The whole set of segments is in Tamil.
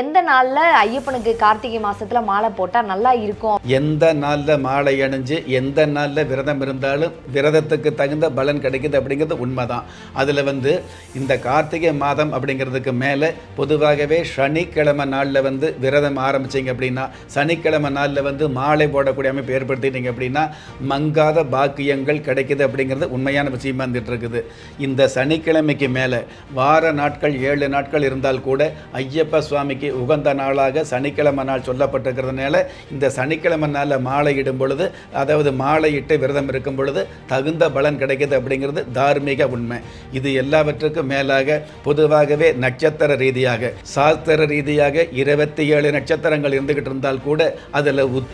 எந்த நாள்ல ஐயப்பனுக்கு கார்த்திகை மாசத்துல மாலை போட்டா நல்லா இருக்கும்? எந்த நாளில் மாலை அணிஞ்சு எந்த நாளில் விரதம் இருந்தாலும் விரதத்துக்கு தகுந்த பலன் கிடைக்குது அப்படிங்கிறது உண்மைதான். அதில் வந்து இந்த கார்த்திகை மாதம் அப்படிங்கிறதுக்கு மேலே பொதுவாகவே சனிக்கிழமை நாளில் வந்து விரதம் ஆரம்பிச்சிங்க அப்படின்னா சனிக்கிழமை நாளில் வந்து மாலை போடக்கூடிய அமைப்பு ஏற்படுத்திட்டீங்க அப்படின்னா மங்காத பாக்கியங்கள் கிடைக்குது அப்படிங்கிறது உண்மையான விஷயமா இருந்துட்டு இருக்குது இந்த சனிக்கிழமைக்கு மேலே வார நாட்கள் ஏழு நாட்கள் இருந்தால் கூட ஐயப்ப சுவாமிக்கு உகந்த நாளாக சனிக்கிழமை நாள் சொல்லப்பட்டிருக்கிறதுனால இந்த சனிக்கிழமை நாளில் மாலை இடும் பொழுது அதாவது மாலையிட்டு விரதம் இருக்கும் பொழுது தகுந்த பலன் கிடைக்குது அப்படிங்கிறது தார்மீக உண்மை. இது எல்லாவற்றுக்கும் மேலாக பொதுவாகவே நட்சத்திர ரீதியாக சாஸ்திர ரீதியாக இருபத்தி ஏழு நட்சத்திரங்கள் இருந்துகிட்டு இருந்தால் கூட அதில் உத்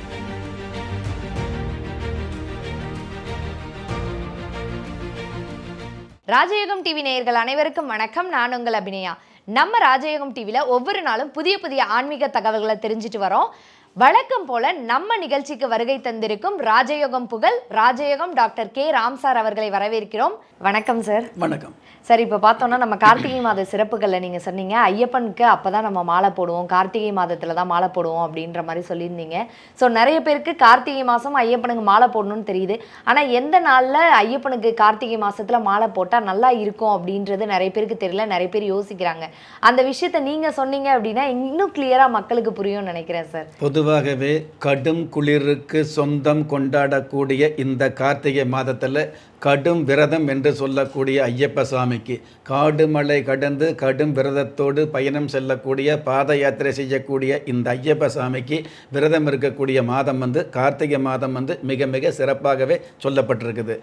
ராஜயோகம் டிவி நேயர்கள் அனைவருக்கும் வணக்கம். நான் உங்கள் அபிநயா. நம்ம ராஜயோகம் டிவில ஒவ்வொரு நாளும் புதிய புதிய ஆன்மீக தகவல்களை தெரிஞ்சுட்டு வரோம். வழக்கம் போல நம்ம நிகழ்ச்சிக்கு வருகை தந்திருக்கும் ராஜயோகம் புகழ் ராஜயோகம் டாக்டர் கே. ராம் சார் அவர்களை வரவேற்கிறோம். வணக்கம் சார். வணக்கம். சார் இப்போ பார்த்தோம்னா நம்ம கார்த்திகை மாத சிறப்புகளில் நீங்கள் சொன்னீங்க. ஐயப்பனுக்கு அப்போ தான் நம்ம மாலை போடுவோம். கார்த்திகை மாதத்தில் தான் மாலை போடுவோம் அப்படின்ற மாதிரி சொல்லியிருந்தீங்க. ஸோ நிறைய பேருக்கு கார்த்திகை மாதம் ஐயப்பனுக்கு மாலை போடணும்னு தெரியுது. ஆனால் எந்த நாளில் ஐயப்பனுக்கு கார்த்திகை மாதத்தில் மாலை போட்டால் நல்லா இருக்கும் அப்படின்றது நிறைய பேருக்கு தெரியல. நிறைய பேர் யோசிக்கிறாங்க. அந்த விஷயத்த நீங்கள் சொன்னீங்க அப்படின்னா இன்னும் கிளியராக மக்களுக்கு புரியும்னு நினைக்கிறேன் சார். பொதுவாகவே கடும் குளிருக்கு சொந்தம் கொண்டாடக்கூடிய இந்த கார்த்திகை மாதத்தில் கடும் விரதம் என்று சொல்லக்கூடிய ஐயப்ப சுவாமிக்கு காடு மலை கடந்து கடும் விரதத்தோடு பயணம் செல்லக்கூடிய பாத யாத்திரை செய்யக்கூடிய இந்த ஐயப்ப சுவாமிக்கு விரதம் இருக்கக்கூடிய மாதம் வந்து கார்த்திகை மாதம் வந்து மிக மிக சிறப்பாகவே சொல்லப்பட்டிருக்குது.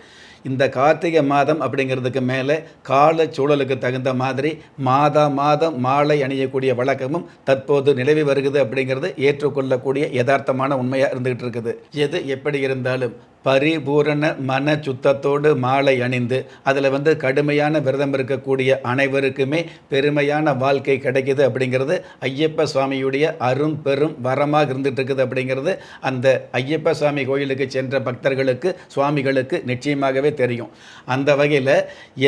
இந்த கார்த்திகை மாதம் அப்படிங்கிறதுக்கு மேலே கால சூழலுக்கு தகுந்த மாதிரி மாதா மாதம் மாலை அணியக்கூடிய வழக்கமும் தற்போது நிலவி வருகிறது அப்படிங்கிறது ஏற்றுக்கொள்ளக்கூடிய யதார்த்தமான உண்மையாக இருந்துகிட்டு இருக்குது. எது எப்படி இருந்தாலும் பரிபூரண மன சுத்தத்தோடு மாலை அணிந்து அதில் வந்து கடுமையான விரதம் இருக்கக்கூடிய அனைவருக்குமே பெருமையான வாழ்க்கை கிடைக்குது அப்படிங்கிறது ஐயப்ப சுவாமியுடைய அரும் பெரும் வரமாக இருந்துட்டு இருக்குது அப்படிங்கிறது அந்த ஐயப்ப சுவாமி கோயிலுக்கு சென்ற பக்தர்களுக்கு சுவாமிகளுக்கு நிச்சயமாகவே தெரியும். அந்த வகையில்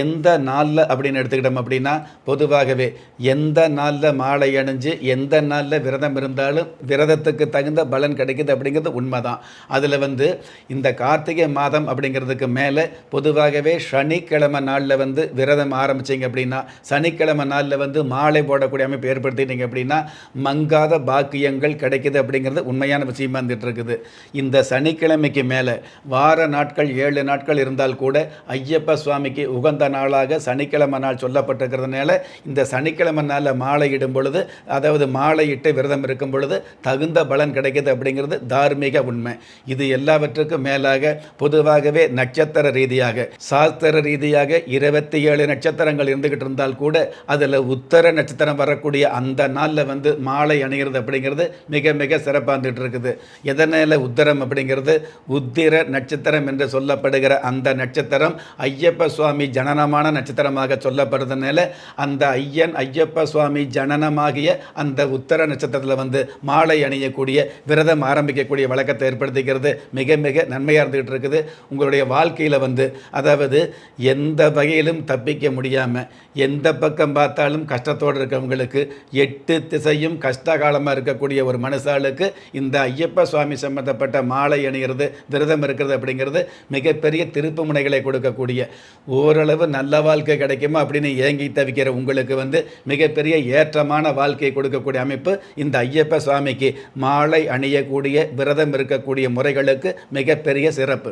எந்த நாளில் அப்படின்னு எடுத்துக்கிட்டோம் அப்படின்னா பொதுவாகவே எந்த நாளில் மாலை அணிஞ்சு எந்த நாளில் விரதம் இருந்தாலும் விரதத்துக்கு தகுந்த பலன் கிடைக்குது அப்படிங்கிறது உண்மைதான். அதில் வந்து இந்த கார்த்திகை மாதம் அப்படிங்கிறதுக்கு மேலே பொதுவாகவே சனிக்கிழமை நாளில் வந்து விரதம் ஆரம்பிச்சிங்க அப்படின்னா சனிக்கிழமை நாளில் வந்து மாலை போடக்கூடிய அமைப்பு ஏற்படுத்திட்டீங்க அப்படின்னா மங்காத பாக்கியங்கள் கிடைக்குது அப்படிங்கிறது உண்மையான விஷயமா இருந்துட்டு இருக்குது இந்த சனிக்கிழமைக்கு மேலே வார நாட்கள் ஏழு நாட்கள் இருந்தால் கூட ஐயப்ப சுவாமிக்கு உகந்த நாளாக சனிக்கிழமை நாள் சொல்லப்பட்டிருக்கிறதுனால இந்த சனிக்கிழமை நாளில் மாலை இடும் பொழுது அதாவது மாலையிட்டு விரதம் இருக்கும் பொழுது தகுந்த பலன் கிடைக்குது அப்படிங்கிறது தார்மீக உண்மை. இது எல்லாவற்றுக்கும் மேலாக பொதுவாகவே நட்சத்திர ரீதியாக சாஸ்திர ரீதியாக இருபத்தி ஏழு நட்சத்திரங்கள் இருந்துகிட்டு இருந்தால் கூட அதில் உத்தர நட்சத்திரம் வரக்கூடிய அந்த நாளில் வந்து மாலை அணிகிறது அப்படிங்கிறது மிக மிக சிறப்பாக இருந்துகிட்டு இருக்குது. எதனால் உத்தரம் அப்படிங்கிறது? உத்திர நட்சத்திரம் என்று சொல்லப்படுகிற அந்த நட்சத்திரம் ஐயப்ப சுவாமி ஜனனமான நட்சத்திரமாக சொல்லப்படுறதுனால அந்த ஐயன் ஐயப்ப சுவாமி ஜனனமாகிய அந்த உத்தர நட்சத்திரத்தில் வந்து மாலை அணியக்கூடிய விரதம் ஆரம்பிக்கக்கூடிய வழக்கத்தை ஏற்படுத்துகிறது மிக மிக நன்மையாக இருந்துகிட்டு இருக்குது. உங்களுடைய வாழ்க்கையில் வந்து அதாவது எந்த வகையிலும் தப்பிக்க முடியாமல் எந்த பக்கம் பார்த்தாலும் கஷ்டத்தோடு இருக்கவங்களுக்கு எட்டு திசையும் கஷ்டகாலமாக இருக்கக்கூடிய ஒரு மனுஷாளுக்கு இந்த ஐயப்ப சுவாமி சம்பந்தப்பட்ட மாலை அணிகிறது விரதம் இருக்கிறது அப்படிங்கிறது மிகப்பெரிய திருப்பு முனைகளை கொடுக்கக்கூடிய ஓரளவு நல்ல வாழ்க்கை கிடைக்குமா அப்படின்னு ஏங்கி தவிக்கிற உங்களுக்கு வந்து மிகப்பெரிய ஏற்றமான வாழ்க்கையை கொடுக்கக்கூடிய அமைப்பு இந்த ஐயப்ப சுவாமிக்கு மாலை அணியக்கூடிய விரதம் இருக்கக்கூடிய முறைகளுக்கு மிகப்பெரிய சிறப்பு.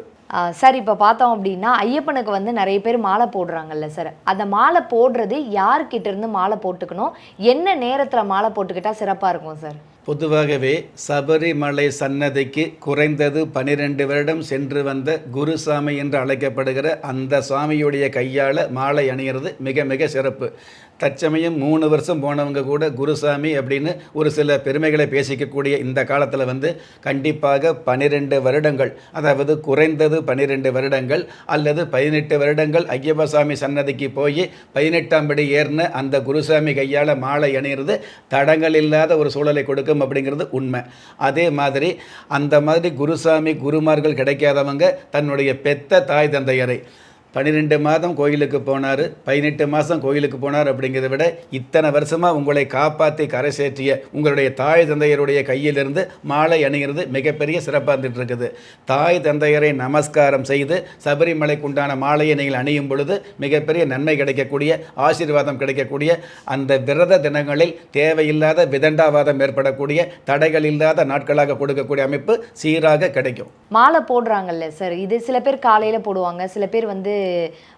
சார் இப்போ பார்த்தோம் அப்படின்னா ஐயப்பனுக்கு வந்து நிறைய பேர் மாலை போடுறாங்கல்ல சார். அந்த மாலை போடுறது யார்கிட்ட இருந்து மாலை போட்டுக்கணும்? என்ன நேரத்தில் மாலை போட்டுக்கிட்டா சிறப்பாக இருக்கும் சார்? பொதுவாகவே சபரிமலை சன்னதிக்கு குறைந்தது பனிரெண்டு வருடம் சென்று வந்த குருசாமி என்று அழைக்கப்படுகிற அந்த சுவாமியுடைய கையால் மாலை அணிகிறது மிக மிக சிறப்பு. தற்சமயம் மூணு வருஷம் போனவங்க கூட குருசாமி அப்படின்னு ஒரு சில பெருமைகளை பேசிக்கக்கூடிய இந்த காலத்தில் வந்து கண்டிப்பாக பனிரெண்டு வருடங்கள் அதாவது குறைந்தது பனிரெண்டு வருடங்கள் அல்லது பதினெட்டு வருடங்கள் ஐயப்பசாமி சன்னதிக்கு போய் பதினெட்டாம் படி ஏறின அந்த குருசாமி கையால் மாலை அணிகிறது தடங்கள் இல்லாத ஒரு சூழலை கொடுக்க கொடுக்கும் அப்படிங்கிறது உண்மை. அதே மாதிரி அந்த மாதிரி குருசாமி குருமார்கள் கிடைக்காதவங்க தன்னுடைய பெத்த தாய் தந்தையரை. பன்னிரெண்டு மாதம் கோயிலுக்கு போனார் பதினெட்டு மாதம் கோயிலுக்கு போனார் அப்படிங்கிறத விட இத்தனை வருஷமாக உங்களை காப்பாற்றி கரை சேர்த்திய உங்களுடைய தாய் தந்தையருடைய கையிலிருந்து மாலை அணிகிறது மிகப்பெரிய சிறப்பாக இருந்துட்டு இருக்குது தாய் தந்தையரை நமஸ்காரம் செய்து சபரிமலைக்கு உண்டான மாலையை நீங்கள் அணியும் பொழுது மிகப்பெரிய நன்மை கிடைக்கக்கூடிய ஆசீர்வாதம் கிடைக்கக்கூடிய அந்த விரத தினங்களில் தேவையில்லாத விதண்டாவாதம் ஏற்படக்கூடிய தடைகள் இல்லாத நாட்களாக கொடுக்கக்கூடிய அமைப்பு சீராக கிடைக்கும். மாலை போடுறாங்கல்ல சார் இது சில பேர் காலையில் போடுவாங்க சில பேர் வந்து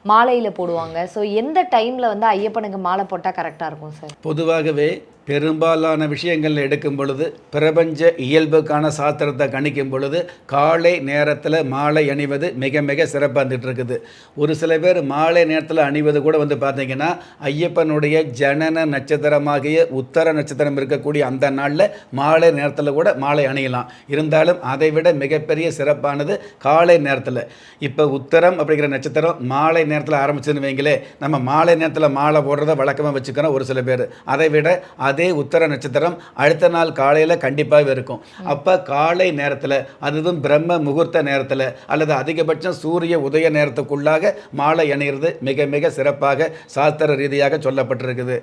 மாலையில் போடுவாங்க. ஸோ எந்த டைமில் வந்து ஐயப்பனுக்கு மாலை போட்டால் கரெக்டாக இருக்கும் சார் பொதுவாகவே பெரும்பாலான விஷயங்கள் எடுக்கும் பொழுது பிரபஞ்ச இயல்புக்கான சாஸ்திரத்தை கணிக்கும் பொழுது காலை நேரத்தில் மாலை அணிவது மிக மிக சிறப்பாக இருந்துட்டு இருக்குது ஒரு சில பேர் மாலை நேரத்தில் அணிவது கூட வந்து பார்த்தீங்கன்னா ஐயப்பனுடைய ஜனன நட்சத்திரமாகிய உத்தர நட்சத்திரம் இருக்கக்கூடிய அந்த நாளில் மாலை நேரத்தில் கூட மாலை அணியலாம். இருந்தாலும் அதை விட மிகப்பெரிய சிறப்பானது காலை நேரத்தில். இப்போ உத்தரம் அப்படிங்கிற நட்சத்திரம் மாலை நேரத்தில் ஆரம்பிச்சுன்னு வைங்களே நம்ம மாலை நேரத்தில் மாலை போடுறத வழக்கமாக வச்சுக்கிறோம் ஒரு சில பேர். அதை விட அது அதே உத்தர நட்சத்திரம் அடுத்த நாள் காலையில் கண்டிப்பாகவே இருக்கும். அப்போ காலை நேரத்தில் அதுவும் பிரம்ம முகூர்த்த நேரத்தில் அல்லது அதிகபட்சம் சூரிய உதய நேரத்துக்குள்ளாக மாலை அணிகிறது மிக மிக சிறப்பாக சாஸ்திர ரீதியாக சொல்லப்பட்டிருக்குது.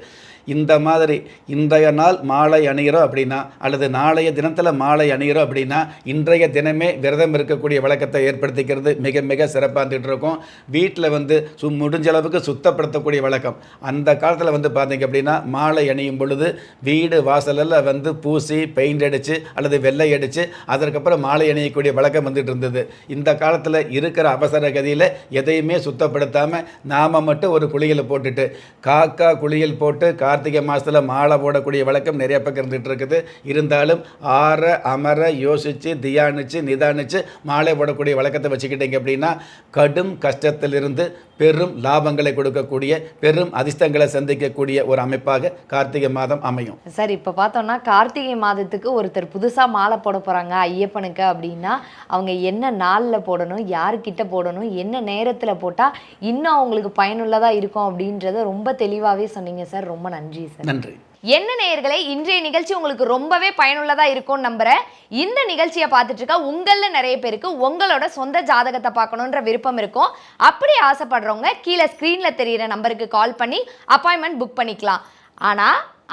இந்த மாதிரி இன்றைய நாள் மாலை அணிகிறோம் அப்படின்னா அல்லது நாளைய தினத்தில் மாலை அணிகிறோம் அப்படின்னா இன்றைய தினமே விரதம் இருக்கக்கூடிய வழக்கத்தை ஏற்படுத்திக்கிறது மிக மிக சிறப்பாக இருந்துகிட்டு இருக்கும் வீட்டில் வந்து சு முடிஞ்ச அளவுக்கு சுத்தப்படுத்தக்கூடிய வழக்கம். அந்த காலத்தில் வந்து பார்த்தீங்க அப்படின்னா மாலை அணியும் பொழுது வீடு வாசலில் வந்து பூசி பெயிண்ட் அடித்து அல்லது வெள்ளை அடித்து அதற்கப்புறம் மாலை அணியக்கூடிய வழக்கம் வந்துட்டு இருந்தது இந்த காலத்தில் இருக்கிற அவசர கதியில் எதையுமே சுத்தப்படுத்தாமல் நாம் மட்டும் ஒரு குளியலை போட்டுட்டு காக்கா குளியல் போட்டு கா கார்த்திகை மாதத்தில் மாலை போடக்கூடிய வழக்கம் நிறைய பக்கம் இருந்துகிட்டு இருக்குது. இருந்தாலும் ஆற அமர யோசித்து தியானித்து நிதானித்து மாலை போடக்கூடிய வழக்கத்தை வச்சுக்கிட்டீங்க அப்படின்னா கடும் கஷ்டத்திலிருந்து பெரும் லாபங்களை கொடுக்கக்கூடிய பெரும் அதிர்ஷ்டங்களை சந்திக்கக்கூடிய ஒரு அமைப்பாக கார்த்திகை மாதம் அமையும். சார் இப்போ பார்த்தோம்னா கார்த்திகை மாதத்துக்கு ஒருத்தர் புதுசாக மாலை போட போகிறாங்க ஐயப்பனுக்கு அப்படின்னா அவங்க என்ன நாளில் போடணும் யாருக்கிட்ட போடணும் என்ன நேரத்தில் போட்டால் இன்னும் அவங்களுக்கு பயனுள்ளதாக இருக்கும் அப்படின்றத ரொம்ப தெளிவாகவே சொன்னீங்க சார். ரொம்ப நன்றி. சார். நன்றி. என்ன நேயர்களே இன்றைய நிகழ்ச்சி உங்களுக்கு ரொம்பவே பயனுள்ளதா இருக்கும்னு நம்புறேன். இந்த நிகழ்ச்சியை பார்த்துட்டு இருக்க உங்கள நிறைய பேருக்கு உங்களோட சொந்த ஜாதகத்தை பார்க்கணுன்ற விருப்பம் இருக்கும். அப்படி ஆசைப்படுறவங்க கீழே ஸ்க்ரீன்ல தெரியிற நம்பருக்கு கால் பண்ணி அப்பாயின்மெண்ட் புக் பண்ணிக்கலாம். ஆனா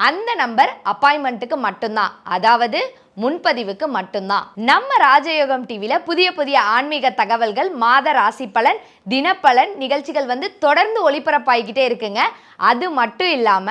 அந்த நம்பர் அப்பாயின்மெண்ட்டுக்கு மட்டும்தான். அதாவது முன்பதிவுக்கு மட்டும்தான். நம்ம ராஜயோகம் டிவில புதிய புதிய ஆன்மீக தகவல்கள் மாத ராசி பலன் தினப்பலன் நிகழ்ச்சிகள் வந்து தொடர்ந்து ஒளிபரப்பாகிக்கிட்டே இருக்குங்க. அது மட்டும் இல்லாம